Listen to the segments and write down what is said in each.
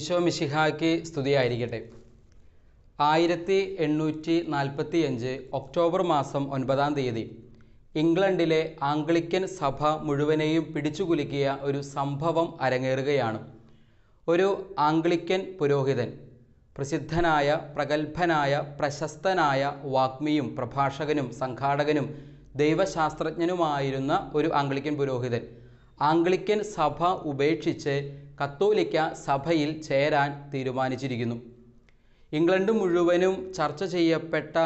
ഈശോ മിശിഹായ്ക്ക് സ്തുതിയായിരിക്കട്ടെ. ആയിരത്തി എണ്ണൂറ്റി നാൽപ്പത്തി അഞ്ച് ഒക്ടോബർ മാസം ഒൻപതാം തീയതി ഇംഗ്ലണ്ടിലെ ആംഗ്ലിക്കൻ സഭ മുഴുവനെയും പിടിച്ചുകുലുക്കിയ ഒരു സംഭവം അരങ്ങേറുകയാണ്. ഒരു ആംഗ്ലിക്കൻ പുരോഹിതൻ പ്രസിദ്ധനായ പ്രഗത്ഭനായ പ്രശസ്തനായ വാഗ്മിയും പ്രഭാഷകനും സംഘാടകനും ദൈവശാസ്ത്രജ്ഞനുമായിരുന്ന ഒരു ആംഗ്ലിക്കൻ പുരോഹിതൻ ആംഗ്ലിക്കൻ സഭ ഉപേക്ഷിച്ച് കത്തോലിക്ക സഭയിൽ ചേരാൻ തീരുമാനിച്ചിരിക്കുന്നു. ഇംഗ്ലണ്ട് മുഴുവനും ചർച്ച ചെയ്യപ്പെട്ട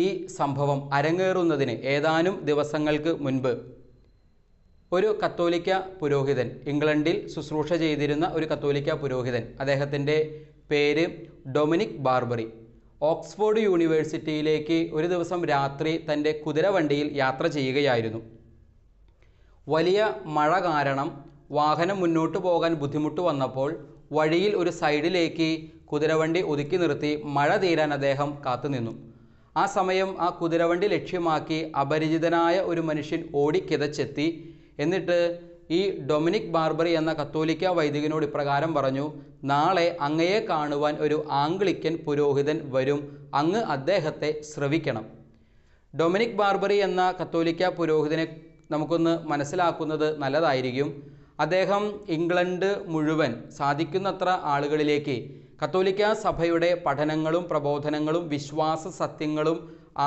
ഈ സംഭവം അരങ്ങേറുന്നതിന് ഏതാനും ദിവസങ്ങൾക്ക് മുൻപ് ഒരു കത്തോലിക്ക പുരോഹിതൻ ഇംഗ്ലണ്ടിൽ ശുശ്രൂഷ ചെയ്തിരുന്ന ഒരു കത്തോലിക്ക പുരോഹിതൻ അദ്ദേഹത്തിന്റെ പേര് ഡൊമിനിക് ബാർബറി ഓക്സ്ഫോർഡ് യൂണിവേഴ്സിറ്റിയിലേക്ക് ഒരു ദിവസം രാത്രി തന്റെ കുതിരവണ്ടിയിൽ യാത്ര ചെയ്യുകയായിരുന്നു. വലിയ മഴ കാരണം വാഹനം മുന്നോട്ട് പോകാൻ ബുദ്ധിമുട്ട് വന്നപ്പോൾ വഴിയിൽ ഒരു സൈഡിലേക്ക് കുതിരവണ്ടി ഒതുക്കി നിർത്തി മഴ തീരാൻ അദ്ദേഹം കാത്തുനിന്നു ആ സമയം ആ കുതിരവണ്ടി ലക്ഷ്യമാക്കി അപരിചിതനായ ഒരു മനുഷ്യൻ ഓടിക്കിതച്ചെത്തി എന്നിട്ട് ഈ ഡൊമിനിക് ബാർബറി എന്ന കത്തോലിക്ക വൈദികനോട് ഇപ്രകാരം പറഞ്ഞു നാളെ അങ്ങയെ കാണുവാൻ ഒരു ആംഗ്ലിക്കൻ പുരോഹിതൻ വരും. അങ്ങ് അദ്ദേഹത്തെ ശ്രവിക്കണം ഡൊമിനിക് ബാർബറി എന്ന കത്തോലിക്ക പുരോഹിതനെ നമുക്കൊന്ന് മനസ്സിലാക്കുന്നത് നല്ലതായിരിക്കും. അദ്ദേഹം ഇംഗ്ലണ്ട് മുഴുവൻ സാധിക്കുന്നത്ര ആളുകളിലേക്ക് കത്തോലിക്ക സഭയുടെ പഠനങ്ങളും പ്രബോധനങ്ങളും വിശ്വാസ സത്യങ്ങളും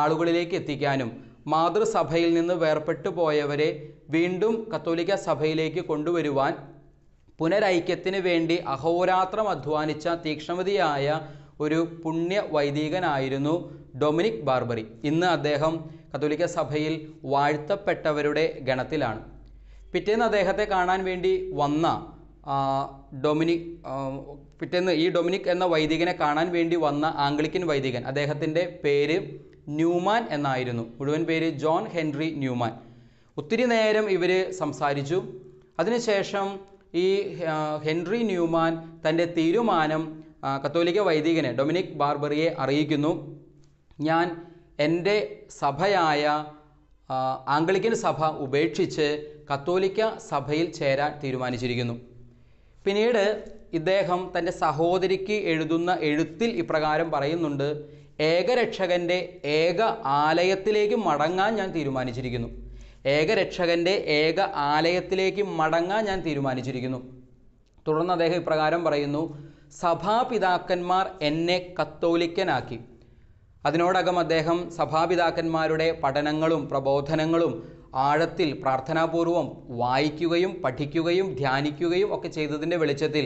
ആളുകളിലേക്ക് എത്തിക്കാനും മാതൃസഭയിൽ നിന്ന് വേർപെട്ടു പോയവരെ വീണ്ടും കത്തോലിക്ക സഭയിലേക്ക് കൊണ്ടുവരുവാൻ പുനരൈക്യത്തിന് വേണ്ടി അഹോരാത്രം അധ്വാനിച്ച തീക്ഷ്ണമതിയായ ഒരു പുണ്യ വൈദികനായിരുന്നു ഡൊമിനിക് ബാർബറി. ഇന്ന് അദ്ദേഹം കത്തോലിക്ക സഭയിൽ വാഴ്ത്തപ്പെട്ടവരുടെ ഗണത്തിലാണ്. പിറ്റേന്ന് അദ്ദേഹത്തെ കാണാൻ വേണ്ടി വന്ന ഡൊമിനിക് പിറ്റേന്ന് ഈ ഡൊമിനിക് എന്ന വൈദികനെ കാണാൻ വേണ്ടി വന്ന ആംഗ്ലിക്കൻ വൈദികൻ. അദ്ദേഹത്തിന്റെ പേര് ന്യൂമാൻ എന്നായിരുന്നു. മുഴുവൻ പേര് ജോൺ ഹെൻറി ന്യൂമാൻ. ഒത്തിരി നേരം ഇവർ സംസാരിച്ചു. അതിനുശേഷം ഈ ഹെൻറി ന്യൂമാൻ തന്റെ തീരുമാനം കത്തോലിക്ക വൈദികനെ ഡൊമിനിക് ബാർബറിയെ അറിയിക്കുന്നു. ഞാൻ എന്റെ സഭയായ ആംഗ്ലിക്കൻ സഭ ഉപേക്ഷിച്ച് കത്തോലിക്ക സഭയിൽ ചേരാൻ തീരുമാനിച്ചിരിക്കുന്നു. പിന്നീട് ഇദ്ദേഹം തന്റെ സഹോദരിക്ക് എഴുതുന്ന എഴുത്തിൽ ഇപ്രകാരം പറയുന്നുണ്ട് ഏകരക്ഷകന്റെ ഏക ആലയത്തിലേക്ക് മടങ്ങാൻ ഞാൻ തീരുമാനിച്ചിരിക്കുന്നു. ഏകരക്ഷകന്റെ ഏക ആലയത്തിലേക്ക് മടങ്ങാൻ ഞാൻ തീരുമാനിച്ചിരിക്കുന്നു. തുടർന്ന് അദ്ദേഹം ഇപ്രകാരം പറയുന്നു സഭാപിതാക്കന്മാർ എന്നെ കത്തോലിക്കനാക്കി. അതിനോടകം അദ്ദേഹം സഭാപിതാക്കന്മാരുടെ പഠനങ്ങളും പ്രബോധനങ്ങളും ആഴത്തിൽ പ്രാർത്ഥനാപൂർവം വായിക്കുകയും പഠിക്കുകയും ധ്യാനിക്കുകയും ഒക്കെ ചെയ്തതിന്റെ വെളിച്ചത്തിൽ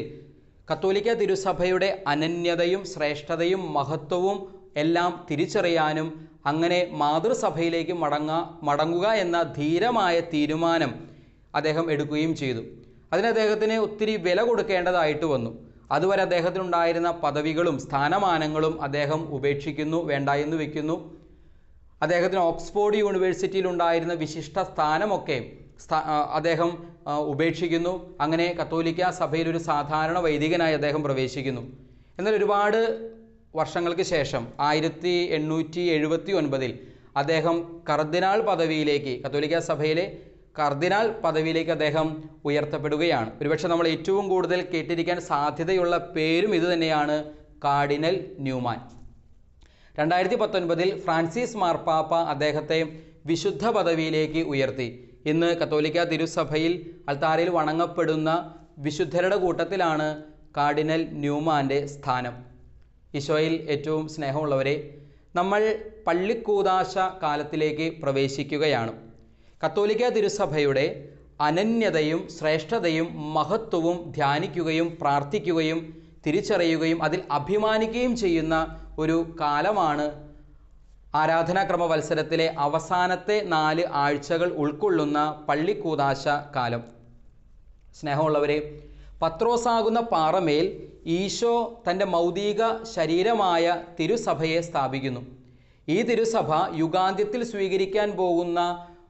കത്തോലിക്ക തിരുസഭയുടെ അനന്യതയും ശ്രേഷ്ഠതയും മഹത്വവും എല്ലാം തിരിച്ചറിയാനും അങ്ങനെ മാതൃസഭയിലേക്ക് മടങ്ങ മടങ്ങുക എന്ന ധീരമായ തീരുമാനം അദ്ദേഹം എടുക്കുകയും ചെയ്തു. അതിന് അദ്ദേഹത്തിന് ഒത്തിരി വില കൊടുക്കേണ്ടതായിട്ട് വന്നു. അതുവരെ അദ്ദേഹത്തിനുണ്ടായിരുന്ന പദവികളും സ്ഥാനമാനങ്ങളും അദ്ദേഹം ഉപേക്ഷിക്കുന്നു വേണ്ട എന്ന് വെക്കുന്നു. അദ്ദേഹത്തിന് ഓക്സ്ഫോർഡ് യൂണിവേഴ്സിറ്റിയിൽ ഉണ്ടായിരുന്ന വിശിഷ്ട സ്ഥാനമൊക്കെ അദ്ദേഹം ഉപേക്ഷിക്കുന്നു. അങ്ങനെ കത്തോലിക്ക സഭയിൽ ഒരു സാധാരണ വൈദികനായി അദ്ദേഹം പ്രവേശിക്കുന്നു. എന്നാൽ ഒരുപാട് വർഷങ്ങൾക്ക് ശേഷം ആയിരത്തി എണ്ണൂറ്റി എഴുപത്തി ഒൻപതിൽ അദ്ദേഹം കർദിനാൾ പദവിയിലേക്ക് കത്തോലിക്ക സഭയിലെ കർദിനാൾ പദവിയിലേക്ക് അദ്ദേഹം ഉയർത്തപ്പെടുകയാണ്. ഒരുപക്ഷെ നമ്മൾ ഏറ്റവും കൂടുതൽ കേട്ടിരിക്കാൻ സാധ്യതയുള്ള പേരും ഇതുതന്നെയാണ് കാർഡിനൽ ന്യൂമാൻ. രണ്ടായിരത്തി പത്തൊൻപതിൽ ഫ്രാൻസിസ് മാർപ്പാപ്പ അദ്ദേഹത്തെ വിശുദ്ധ പദവിയിലേക്ക് ഉയർത്തി. ഇന്ന് കത്തോലിക്ക തിരുസഭയിൽ അൾത്താരയിൽ വണങ്ങപ്പെടുന്ന വിശുദ്ധരുടെ കൂട്ടത്തിലാണ് കാർഡിനൽ ന്യൂമാന്റെ സ്ഥാനം. ഈശോയിൽ ഏറ്റവും സ്നേഹമുള്ളവരെ നമ്മൾ പള്ളിക്കൂതാശ കാലത്തിലേക്ക് പ്രവേശിക്കുകയാണ്. കത്തോലിക്ക തിരുസഭയുടെ അനന്യതയും ശ്രേഷ്ഠതയും മഹത്വവും ധ്യാനിക്കുകയും പ്രാർത്ഥിക്കുകയും തിരിച്ചറിയുകയും അതിൽ അഭിമാനിക്കുകയും ചെയ്യുന്ന ഒരു കാലമാണ് ആരാധനാക്രമ വത്സരത്തിലെ അവസാനത്തെ നാല് ആഴ്ചകൾ ഉൾക്കൊള്ളുന്ന പള്ളിക്കൂതാശ കാലം. സ്നേഹമുള്ളവരെ പത്രോസാകുന്ന പാറമേൽ ഈശോ തന്റെ മൗതിക ശരീരമായ തിരുസഭയെ സ്ഥാപിക്കുന്നു. ഈ തിരുസഭ യുഗാന്ത്യത്തിൽ സ്വീകരിക്കാൻ പോകുന്ന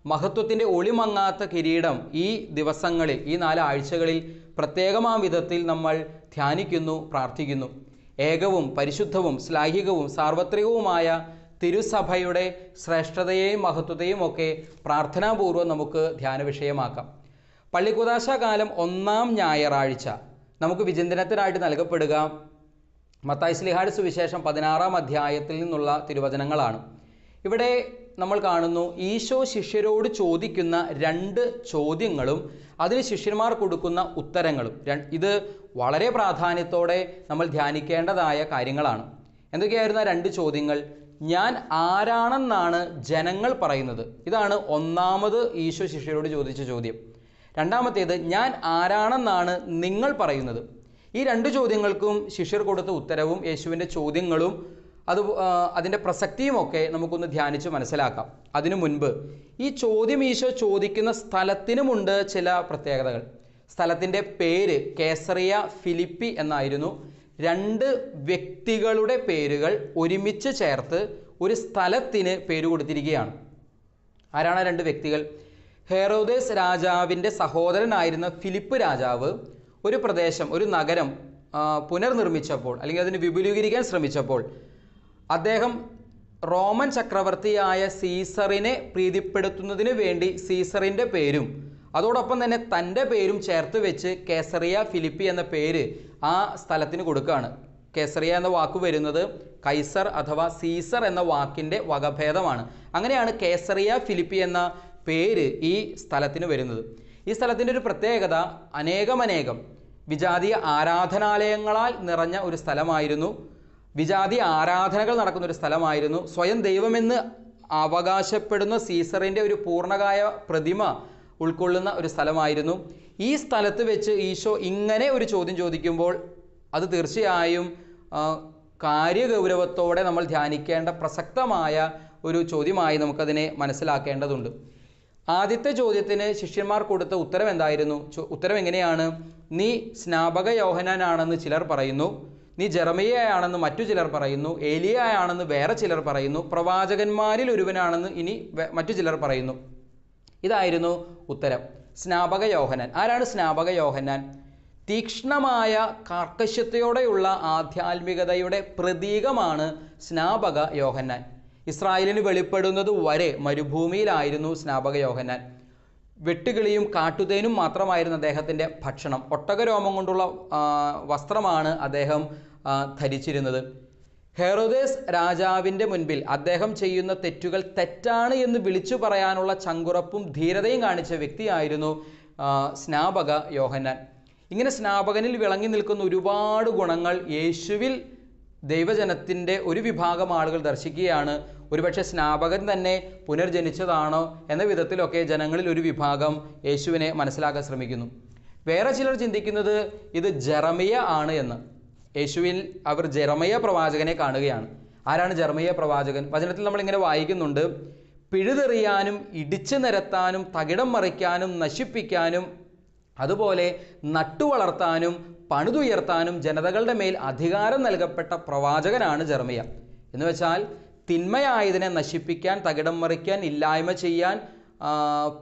മഹത്വത്തിന്റെ ഒളിമങ്ങാത്ത കിരീടം ഈ ദിവസങ്ങളിൽ ഈ നാല് ആഴ്ചകളിൽ പ്രത്യേകമാം വിധത്തിൽ നമ്മൾ ധ്യാനിക്കുന്നു പ്രാർത്ഥിക്കുന്നു. ഏകവും പരിശുദ്ധവും ശ്ലാഹികവും സാർവത്രികവുമായ തിരുസഭയുടെ ശ്രേഷ്ഠതയെയും മഹത്വത്തെയും ഒക്കെ പ്രാർത്ഥനാപൂർവം നമുക്ക് ധ്യാന വിഷയമാക്കാം. പള്ളിക്കുദാശ കാലം ഒന്നാം ഞായറാഴ്ച. നമുക്ക് വിചിന്തനത്തിനായിട്ട് നൽകപ്പെടുക. മത്തായി സ്ലിഹാട് സുവിശേഷം പതിനാറാം അധ്യായത്തിൽ നിന്നുള്ള തിരുവചനങ്ങളാണ്. ഇവിടെ നമ്മൾ കാണുന്നു ഈശോ ശിഷ്യരോട് ചോദിക്കുന്ന രണ്ട് ചോദ്യങ്ങളും അതിന് ശിഷ്യന്മാർ കൊടുക്കുന്ന ഉത്തരങ്ങളും. ഇത് വളരെ പ്രാധാന്യത്തോടെ നമ്മൾ ധ്യാനിക്കേണ്ടതായ കാര്യങ്ങളാണ്. എന്തൊക്കെയായിരുന്നു രണ്ട് ചോദ്യങ്ങൾ? ഞാൻ ആരാണെന്നാണ് ജനങ്ങൾ പറയുന്നത്. ഇതാണ് ഒന്നാമത് ഈശോ ശിഷ്യരോട് ചോദിച്ച ചോദ്യം. രണ്ടാമത്തേത് ഞാൻ ആരാണെന്നാണ് നിങ്ങൾ പറയുന്നത്. ഈ രണ്ട് ചോദ്യങ്ങൾക്കും ശിഷ്യർ കൊടുത്ത ഉത്തരവും യേശുവിന്റെ ചോദ്യങ്ങളും അത് അതിന്റെ പ്രസക്തിയുമൊക്കെ നമുക്കൊന്ന് ധ്യാനിച്ച് മനസ്സിലാക്കാം. അതിനു മുൻപ് ഈ ചോദ്യം ഈശോ ചോദിക്കുന്ന സ്ഥലത്തിനുമുണ്ട് ചില പ്രത്യേകതകൾ. സ്ഥലത്തിന്റെ പേര് കേസറിയ ഫിലിപ്പി എന്നായിരുന്നു. രണ്ട് വ്യക്തികളുടെ പേരുകൾ ഒരുമിച്ച് ചേർത്ത് ഒരു സ്ഥലത്തിന് പേര് കൊടുത്തിരിക്കുകയാണ്. ആരാണ് രണ്ട് വ്യക്തികൾ? ഹെറോദേസ് രാജാവിന്റെ സഹോദരനായിരുന്ന ഫിലിപ്പ് രാജാവ് ഒരു പ്രദേശം ഒരു നഗരം പുനർനിർമ്മിച്ചപ്പോൾ അല്ലെങ്കിൽ അതിന് വിപുലീകരിക്കാൻ ശ്രമിച്ചപ്പോൾ അദ്ദേഹം റോമൻ ചക്രവർത്തിയായ സീസറിനെ പ്രീതിപ്പെടുത്തുന്നതിന് വേണ്ടി സീസറിന്റെ പേരും അതോടൊപ്പം തന്നെ തന്റെ പേരും ചേർത്ത് വെച്ച് കേസറിയ ഫിലിപ്പി എന്ന പേര് ആ സ്ഥലത്തിന് കൊടുക്കുകയാണ്. കേസറിയ എന്ന വാക്ക് വരുന്നത് കൈസർ അഥവാ സീസർ എന്ന വാക്കിന്റെ വകഭേദമാണ്. അങ്ങനെയാണ് കേസറിയ ഫിലിപ്പി എന്ന പേര് ഈ സ്ഥലത്തിന് വരുന്നത്. ഈ സ്ഥലത്തിന്റെ ഒരു പ്രത്യേകത അനേകമനേകം. വിജാതീയ ആരാധനാലയങ്ങളാൽ നിറഞ്ഞ ഒരു സ്ഥലമായിരുന്നു. വിജാതി ആരാധനകൾ നടക്കുന്ന ഒരു സ്ഥലമായിരുന്നു. സ്വയം ദൈവമെന്ന് അവകാശപ്പെടുന്ന സീസറിന്റെ ഒരു പൂർണകായ പ്രതിമ ഉൾക്കൊള്ളുന്ന ഒരു സ്ഥലമായിരുന്നു. ഈ സ്ഥലത്ത് വെച്ച് ഈശോ ഇങ്ങനെ ഒരു ചോദ്യം ചോദിക്കുമ്പോൾ അത് തീർച്ചയായും കാര്യഗൗരവത്തോടെ നമ്മൾ ധ്യാനിക്കേണ്ട പ്രസക്തമായ ഒരു ചോദ്യമായി നമുക്കതിനെ മനസ്സിലാക്കേണ്ടതുണ്ട്. ആദ്യത്തെ ചോദ്യത്തിന് ശിഷ്യന്മാർ കൊടുത്ത ഉത്തരം എന്തായിരുന്നു? ഉത്തരം എങ്ങനെയാണ്? നീ സ്നാപക യോഹനാനാണെന്ന് ചിലർ പറയുന്നു നീ ജെറമിയയാണെന്ന് മറ്റു ചിലർ പറയുന്നു ഏലിയയാണെന്ന് വേറെ ചിലർ പറയുന്നു പ്രവാചകന്മാരിൽ ഒരുവനാണെന്ന് ഇനി മറ്റു ചിലർ പറയുന്നു. ഇതായിരുന്നു ഉത്തരം. സ്നാപക യോഹനാൻ ആരാണ് സ്നാപക യോഹന്നാൻ? തീക്ഷ്ണമായ കാർക്കശ്യത്തോടെയുള്ള ആധ്യാത്മികതയുടെ പ്രതീകമാണ് സ്നാപക യോഹന്നാൻ. ഇസ്രായേലിന് വെളിപ്പെടുന്നത് വരെ മരുഭൂമിയിലായിരുന്നു സ്നാപക യോഹന്നാൻ. വെട്ടുകിളിയും കാട്ടുതേനും മാത്രമായിരുന്നു അദ്ദേഹത്തിന്റെ ഭക്ഷണം. ഒട്ടകരോമം കൊണ്ടുള്ള വസ്ത്രമാണ് അദ്ദേഹം ധരിച്ചിരുന്നത്. ഹെറോദേസ് രാജാവിന്റെ മുൻപിൽ അദ്ദേഹം ചെയ്യുന്ന തെറ്റുകൾ തെറ്റാണ് എന്ന് വിളിച്ചു പറയാനുള്ള ചങ്കുറപ്പും ധീരതയും കാണിച്ച വ്യക്തിയായിരുന്നു സ്നാപക യോഹന്നാൻ. ഇങ്ങനെ സ്നാപകനിൽ വിളങ്ങി നിൽക്കുന്ന ഒരുപാട് ഗുണങ്ങൾ യേശുവിൽ ദൈവജനത്തിന്റെ ഒരു വിഭാഗം ആളുകൾ ദർശിക്കുകയാണ്. ഒരുപക്ഷെ സ്നാപകൻ തന്നെ പുനർജനിച്ചതാണോ എന്ന വിധത്തിലൊക്കെ ജനങ്ങളിൽ ഒരു വിഭാഗം യേശുവിനെ മനസ്സിലാക്കാൻ ശ്രമിക്കുന്നു. വേറെ ചിലർ ചിന്തിക്കുന്നത് ഇത് ജറമിയ ആണ് എന്ന്. യേശുവിൽ അവർ ജെറമയ പ്രവാചകനെ കാണുകയാണ്. ആരാണ് ജെറമയ പ്രവാചകൻ? വചനത്തിൽ നമ്മൾ ഇങ്ങനെ വായിക്കുന്നുണ്ട്. പിഴുതെറിയാനും ഇടിച്ചു നിരത്താനും തകിടം മറിക്കാനും നശിപ്പിക്കാനും അതുപോലെ നട്ടുവളർത്താനും പണിതുയർത്താനും ജനതകളുടെ മേൽ അധികാരം നൽകപ്പെട്ട പ്രവാചകനാണ് ജെറമിയ. എന്ന് വെച്ചാൽ തിന്മയായതിനെ നശിപ്പിക്കാൻ തകിടം മറിക്കാൻ ഇല്ലായ്മ ചെയ്യാൻ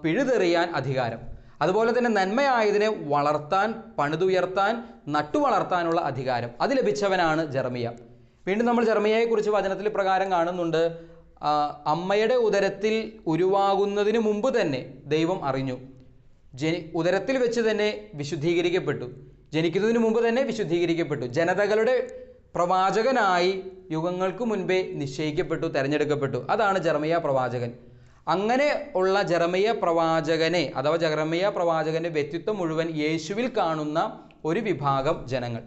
പിഴുതെറിയാൻ അധികാരം. അതുപോലെ തന്നെ നന്മയായതിനെ വളർത്താൻ പണിതുയർത്താൻ നട്ടുവളർത്താനുള്ള അധികാരം. അത് ലഭിച്ചവനാണ് ജർമിയ വീണ്ടും നമ്മൾ ജർമിയയെക്കുറിച്ച് വചനത്തിൽ പ്രകാരം കാണുന്നുണ്ട്. അമ്മയുടെ ഉദരത്തിൽ ഉരുവാകുന്നതിന് മുമ്പ് തന്നെ ദൈവം അറിഞ്ഞു. ജനി ഉദരത്തിൽ വെച്ച് തന്നെ വിശുദ്ധീകരിക്കപ്പെട്ടു. ജനിക്കുന്നതിന് മുമ്പ് തന്നെ വിശുദ്ധീകരിക്കപ്പെട്ടു. ജനതകളുടെ പ്രവാചകനായി യുഗങ്ങൾക്ക് മുൻപേ നിശ്ചയിക്കപ്പെട്ടു തിരഞ്ഞെടുക്കപ്പെട്ടു. അതാണ് ജർമിയ പ്രവാചകൻ. അങ്ങനെ ഉള്ള ജെറമിയ പ്രവാചകനെ അഥവാ ജെറമിയ പ്രവാചകന്റെ വ്യക്തിത്വം മുഴുവൻ യേശുവിൽ കാണുന്ന ഒരു വിഭാഗം ജനങ്ങൾ.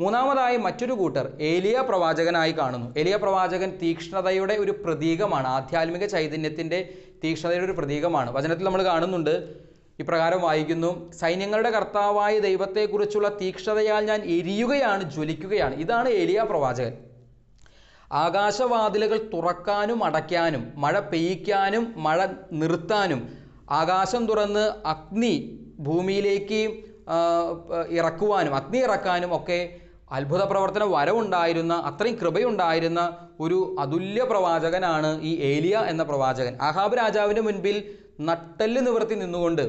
മൂന്നാമതായി മറ്റൊരു കൂട്ടർ ഏലിയ പ്രവാചകനായി കാണുന്നു. ഏലിയ പ്രവാചകൻ തീക്ഷ്ണതയുടെ ഒരു പ്രതീകമാണ് ആധ്യാത്മിക ചൈതന്യത്തിന്റെ തീക്ഷ്ണതയുടെ ഒരു പ്രതീകമാണ്. വചനത്തിൽ നമ്മൾ കാണുന്നുണ്ട് ഇപ്രകാരം വായിക്കുന്നു സൈന്യങ്ങളുടെ കർത്താവായ ദൈവത്തെക്കുറിച്ചുള്ള തീക്ഷ്ണതയാൽ ഞാൻ എരിയുകയാണ് ജ്വലിക്കുകയാണ്. ഇതാണ് ഏലിയ പ്രവാചകൻ. ആകാശവാതിലുകൾ തുറക്കാനും അടയ്ക്കാനും മഴ പെയ്യിക്കാനും മഴ നിർത്താനും ആകാശം തുറന്ന് അഗ്നി ഭൂമിയിലേക്ക് ഇറക്കുവാനും അഗ്നി ഇറക്കാനും ഒക്കെ അത്ഭുത പ്രവർത്തന വരവുണ്ടായിരുന്ന അത്രയും കൃപയുണ്ടായിരുന്ന ഒരു അതുല്യ പ്രവാചകനാണ് ഈ ഏലിയ എന്ന പ്രവാചകൻ. അഹാബ് രാജാവിന്റെ മുൻപിൽ നട്ടെല്ല് നിവർത്തി നിന്നുകൊണ്ട്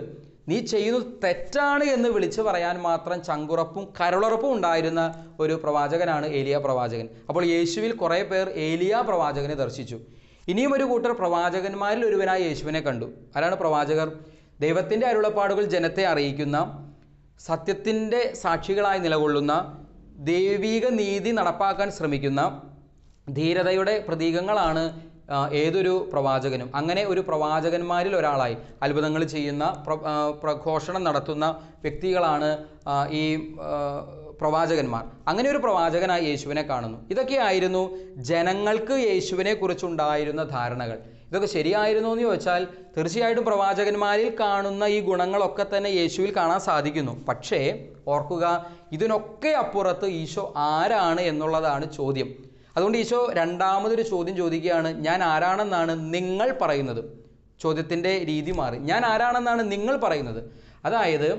നീ ചെയ്യുന്നത് തെറ്റാണ് എന്ന് വിളിച്ചു പറയാൻ മാത്രം ചങ്കുറപ്പും കരുളറപ്പും ഉണ്ടായിരുന്ന ഒരു പ്രവാചകനാണ് ഏലിയ പ്രവാചകൻ. അപ്പോൾ യേശുവിൽ കുറേ പേർ ഏലിയ പ്രവാചകനെ ദർശിച്ചു. ഇനിയും ഒരു കൂട്ടർ പ്രവാചകന്മാരിൽ ഒരുവനായി യേശുവിനെ കണ്ടു. ആരാണ് പ്രവാചകർ? ദൈവത്തിന്റെ അരുളപ്പാടുകൾ ജനത്തെ അറിയിക്കുന്ന സത്യത്തിന്റെ സാക്ഷികളായി നിലകൊള്ളുന്ന ദൈവിക നീതി നടപ്പാക്കാൻ ശ്രമിക്കുന്ന ധീരതയുടെ പ്രതീകങ്ങളാണ് ഏതൊരു പ്രവാചകനും. അങ്ങനെ ഒരു പ്രവാചകന്മാരിൽ ഒരാളായി അത്ഭുതങ്ങൾ ചെയ്യുന്ന പ്രഘോഷണം നടത്തുന്ന വ്യക്തികളാണ് ഈ പ്രവാചകന്മാർ. അങ്ങനെ ഒരു പ്രവാചകനായി യേശുവിനെ കാണുന്നു. ഇതൊക്കെയായിരുന്നു ജനങ്ങൾക്ക് യേശുവിനെ കുറിച്ചുണ്ടായിരുന്ന ധാരണകൾ. ഇതൊക്കെ ശരിയായിരുന്നു എന്ന് ചോദിച്ചാൽ തീർച്ചയായിട്ടും പ്രവാചകന്മാരിൽ കാണുന്ന ഈ ഗുണങ്ങളൊക്കെ തന്നെ യേശുവിൽ കാണാൻ സാധിക്കുന്നു. പക്ഷേ ഓർക്കുക ഇതിനൊക്കെ അപ്പുറത്ത് ഈശോ ആരാണ് എന്നുള്ളതാണ് ചോദ്യം. അതുകൊണ്ട് ഈശോ രണ്ടാമതൊരു ചോദ്യം ചോദിക്കുകയാണ് ഞാൻ ആരാണെന്നാണ് നിങ്ങൾ പറയുന്നത്? ചോദ്യത്തിന്റെ രീതി മാറി. ഞാൻ ആരാണെന്നാണ് നിങ്ങൾ പറയുന്നത്? അതായത്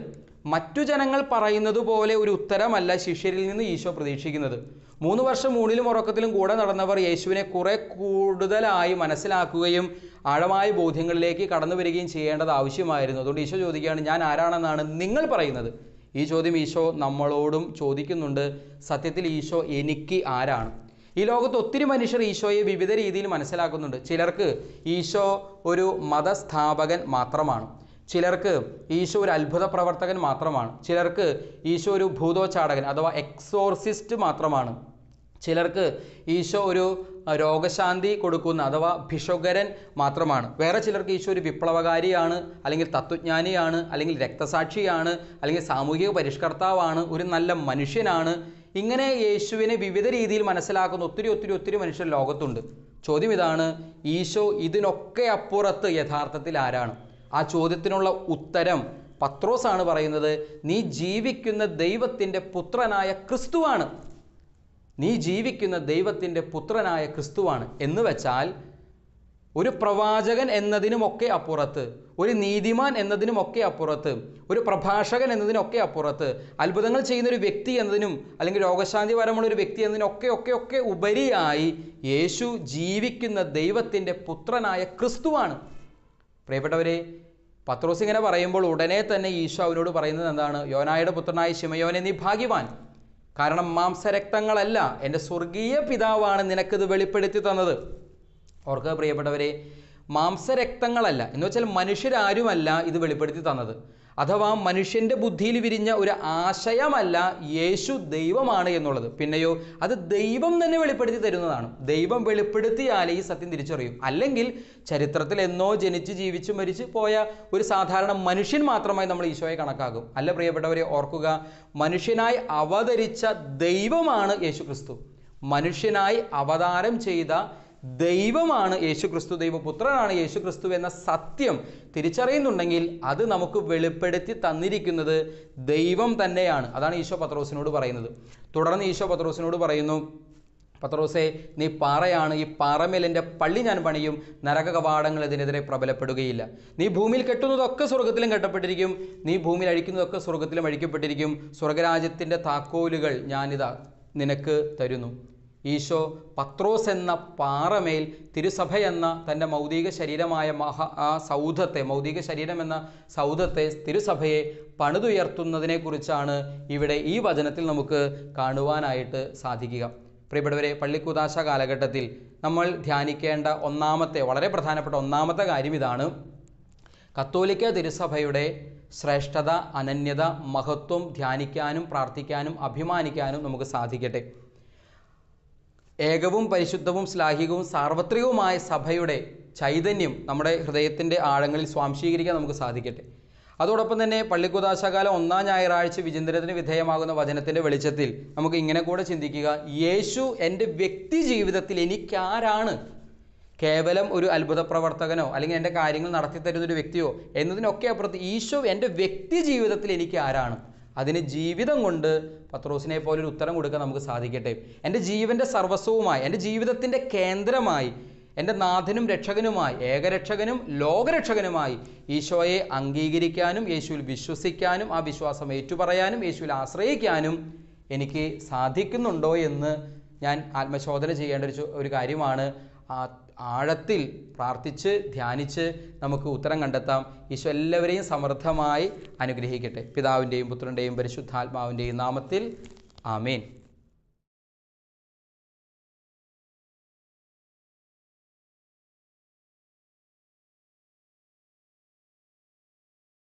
മറ്റു ജനങ്ങൾ പറയുന്നത് പോലെ ഒരു ഉത്തരമല്ല ശിഷ്യരിൽ നിന്ന് ഈശോ പ്രതീക്ഷിക്കുന്നത്. മൂന്ന് വർഷം മൂന്നിലും ഉറക്കത്തിലും കൂടെ നടന്നവർ യേശുവിനെ കുറെ കൂടുതലായി മനസ്സിലാക്കുകയും ആഴമായ ബോധ്യങ്ങളിലേക്ക് കടന്നു വരികയും ചെയ്യേണ്ടത് ആവശ്യമായിരുന്നു. അതുകൊണ്ട് ഈശോ ചോദിക്കുകയാണ് ഞാൻ ആരാണെന്നാണ് നിങ്ങൾ പറയുന്നത്? ഈ ചോദ്യം ഈശോ നമ്മളോടും ചോദിക്കുന്നുണ്ട്. സത്യത്തിൽ ഈശോ എനിക്ക് ആരാണ്? ഈ ലോകത്ത് ഒത്തിരി മനുഷ്യർ ഈശോയെ വിവിധ രീതിയിൽ മനസ്സിലാക്കുന്നുണ്ട്. ചിലർക്ക് ഈശോ ഒരു മതസ്ഥാപകൻ മാത്രമാണ്. ചിലർക്ക് ഈശോ ഒരു അത്ഭുത പ്രവർത്തകൻ മാത്രമാണ്. ചിലർക്ക് ഈശോ ഒരു ഭൂതോച്ചാടകൻ അഥവാ എക്സോർസിസ്റ്റ് മാത്രമാണ്. ചിലർക്ക് ഈശോ ഒരു രോഗശാന്തി കൊടുക്കുന്ന അഥവാ ഭിഷുകരൻ മാത്രമാണ്. വേറെ ചിലർക്ക് ഈശോ ഒരു വിപ്ലവകാരിയാണ് അല്ലെങ്കിൽ തത്വജ്ഞാനിയാണ് അല്ലെങ്കിൽ രക്തസാക്ഷിയാണ് അല്ലെങ്കിൽ സാമൂഹിക പരിഷ്കർത്താവാണ് ഒരു നല്ല മനുഷ്യനാണ് ഇങ്ങനെ യേശുവിനെ വിവിധ രീതിയിൽ മനസ്സിലാക്കുന്ന ഒത്തിരി ഒത്തിരി ഒത്തിരി മനുഷ്യർ ലോകത്തുണ്ട്. ചോദ്യം ഇതാണ് ഈശോ ഇതിനൊക്കെ അപ്പുറത്ത് യഥാർത്ഥത്തിൽ ആരാണ്? ആ ചോദ്യത്തിനുള്ള ഉത്തരം പത്രോസാണ് പറയുന്നത് നീ ജീവിക്കുന്ന ദൈവത്തിന്റെ പുത്രനായ ക്രിസ്തുവാണ്. നീ ജീവിക്കുന്ന ദൈവത്തിന്റെ പുത്രനായ ക്രിസ്തുവാണ്. എന്ന് വെച്ചാൽ ഒരു പ്രവാചകൻ എന്നതിനുമൊക്കെ അപ്പുറത്ത് ഒരു നീതിമാൻ എന്നതിനുമൊക്കെ അപ്പുറത്ത് ഒരു പ്രഭാഷകൻ എന്നതിനൊക്കെ അപ്പുറത്ത് അത്ഭുതങ്ങൾ ചെയ്യുന്ന ഒരു വ്യക്തി എന്നതിനും അല്ലെങ്കിൽ രോഗശാന്തി പരമുള്ള ഒരു വ്യക്തി എന്നതിനൊക്കെ ഒക്കെ ഒക്കെ ഉപരിയായി യേശു ജീവിക്കുന്ന ദൈവത്തിന്റെ പുത്രനായ ക്രിസ്തുവാണ്. പ്രിയപ്പെട്ടവരെ പത്രോസ് ഇങ്ങനെ പറയുമ്പോൾ ഉടനെ തന്നെ ഈശോ അവനോട് പറയുന്നത് എന്താണ്? യോനായുടെ പുത്രനായ ശിമയോനെ നീ ഭാഗ്യവാൻ. കാരണം മാംസരക്തങ്ങളല്ല എന്റെ സ്വർഗീയ പിതാവാണ് നിനക്കിത് വെളിപ്പെടുത്തി തന്നത്. ഓർക്കുക പ്രിയപ്പെട്ടവരെ മാംസരക്തങ്ങളല്ല. എന്ന് വെച്ചാൽ മനുഷ്യരാരുമല്ല ഇത് വെളിപ്പെടുത്തി തന്നത്. അഥവാ മനുഷ്യന്റെ ബുദ്ധിയിൽ വിരിഞ്ഞ ഒരു ആശയമല്ല യേശു ദൈവമാണ് എന്നുള്ളത്. പിന്നെയോ അത് ദൈവം തന്നെ വെളിപ്പെടുത്തി തരുന്നതാണ്. ദൈവം വെളിപ്പെടുത്തിയാലേ ഈ സത്യം തിരിച്ചറിയും. അല്ലെങ്കിൽ ചരിത്രത്തിൽ എന്നോ ജനിച്ച് ജീവിച്ച് മരിച്ച് പോയ ഒരു സാധാരണ മനുഷ്യൻ മാത്രമായി നമ്മൾ ഈശോയെ കണക്കാക്കും. അല്ല പ്രിയപ്പെട്ടവരെ ഓർക്കുക മനുഷ്യനായി അവതരിച്ച ദൈവമാണ് യേശു ക്രിസ്തു. മനുഷ്യനായി അവതാരം ചെയ്ത ദൈവമാണ് യേശുക്രിസ്തു ദൈവപുത്രനാണ് യേശുക്രിസ്തു എന്ന സത്യം തിരിച്ചറിയുന്നുണ്ടെങ്കിൽ അത് നമുക്ക് വെളിപ്പെടുത്തി തന്നിരിക്കുന്നത് ദൈവം തന്നെയാണ്. അതാണ് ഈശോ പത്രോസിനോട് പറയുന്നത്. തുടർന്ന് ഈശോ പത്രോസിനോട് പറയുന്നു പത്രോസെ നീ പാറയാണ് ഈ പാറമേൽ എന്റെ പള്ളി ഞാൻ പണിയും നരക കവാടങ്ങൾ ഇതിനെതിരെ പ്രബലപ്പെടുകയില്ല. നീ ഭൂമിയിൽ കെട്ടുന്നതൊക്കെ സ്വർഗത്തിലും കെട്ടപ്പെട്ടിരിക്കും നീ ഭൂമിയിൽ അഴിക്കുന്നതൊക്കെ സ്വർഗത്തിലും അഴിക്കപ്പെട്ടിരിക്കും സ്വർഗരാജ്യത്തിന്റെ താക്കോലുകൾ ഞാനിതാ നിനക്ക് തരുന്നു. ഈശോ പത്രോസ് എന്ന പാറമേൽ തിരുസഭ എന്ന തന്റെ മൗതിക ശരീരമായ മഹാ ആ സൗധത്തെ മൗതിക ശരീരം എന്ന സൗധത്തെ തിരുസഭയെ പണിതുയർത്തുന്നതിനെക്കുറിച്ചാണ് ഇവിടെ ഈ വചനത്തിൽ നമുക്ക് കാണുവാനായിട്ട് സാധിക്കുക. പ്രിയപ്പെട്ടവരെ പള്ളിക്കുതാശ കാലഘട്ടത്തിൽ നമ്മൾ ധ്യാനിക്കേണ്ട ഒന്നാമത്തെ വളരെ പ്രധാനപ്പെട്ട ഒന്നാമത്തെ കാര്യം ഇതാണ്. കത്തോലിക്ക തിരുസഭയുടെ ശ്രേഷ്ഠത അനന്യത മഹത്വം ധ്യാനിക്കാനും പ്രാർത്ഥിക്കാനും അഭിമാനിക്കാനും നമുക്ക് സാധിക്കട്ടെ. ഏകവും പരിശുദ്ധവും ശ്ലാഹികവും സാർവത്രികവുമായ സഭയുടെ ചൈതന്യം നമ്മുടെ ഹൃദയത്തിന്റെ ആഴങ്ങളിൽ സ്വാംശീകരിക്കാൻ നമുക്ക് സാധിക്കട്ടെ. അതോടൊപ്പം തന്നെ പള്ളിക്കുദാശകാലം ഒന്നാം ഞായറാഴ്ച വിചിന്തനത്തിന് വിധേയമാകുന്ന വചനത്തിന്റെ വെളിച്ചത്തിൽ നമുക്ക് ഇങ്ങനെ കൂടെ ചിന്തിക്കുക. യേശു എന്റെ വ്യക്തി ജീവിതത്തിൽ എനിക്കാരാണ്? കേവലം ഒരു അത്ഭുത പ്രവർത്തകനോ അല്ലെങ്കിൽ എന്റെ കാര്യങ്ങൾ നടത്തി തരുന്ന ഒരു വ്യക്തിയോ എന്നതിനൊക്കെ അപ്പുറത്ത് ഈശോ എന്റെ വ്യക്തി ജീവിതത്തിൽ എനിക്ക് ആരാണ് അതിന് ജീവിതം കൊണ്ട് പത്രോസിനെ പോലെ ഒരു ഉത്തരം കൊടുക്കാൻ നമുക്ക് സാധിക്കട്ടെ. എന്റെ ജീവന്റെ സർവസ്വവുമായി എന്റെ ജീവിതത്തിന്റെ കേന്ദ്രമായി എന്റെ നാഥനും രക്ഷകനുമായി ഏകരക്ഷകനും ലോകരക്ഷകനുമായി ഈശോയെ അംഗീകരിക്കാനും യേശുവിൽ വിശ്വസിക്കാനും ആ വിശ്വാസം ഏറ്റുപറയാനും യേശുവിൽ ആശ്രയിക്കാനും എനിക്ക് സാധിക്കുന്നുണ്ടോ എന്ന് ഞാൻ ആത്മശോധന ചെയ്യേണ്ട ഒരു ഒരു കാര്യമാണ്. ആഴത്തിൽ പ്രാർത്ഥിച്ച് ധ്യാനിച്ച് നമുക്ക് ഉത്തരം കണ്ടെത്താം. ഈശോ എല്ലാവരെയും സമൃദ്ധമായി അനുഗ്രഹിക്കട്ടെ. പിതാവിന്റെയും പുത്രന്റെയും പരിശുദ്ധാത്മാവിന്റെയും നാമത്തിൽ ആമേൻ.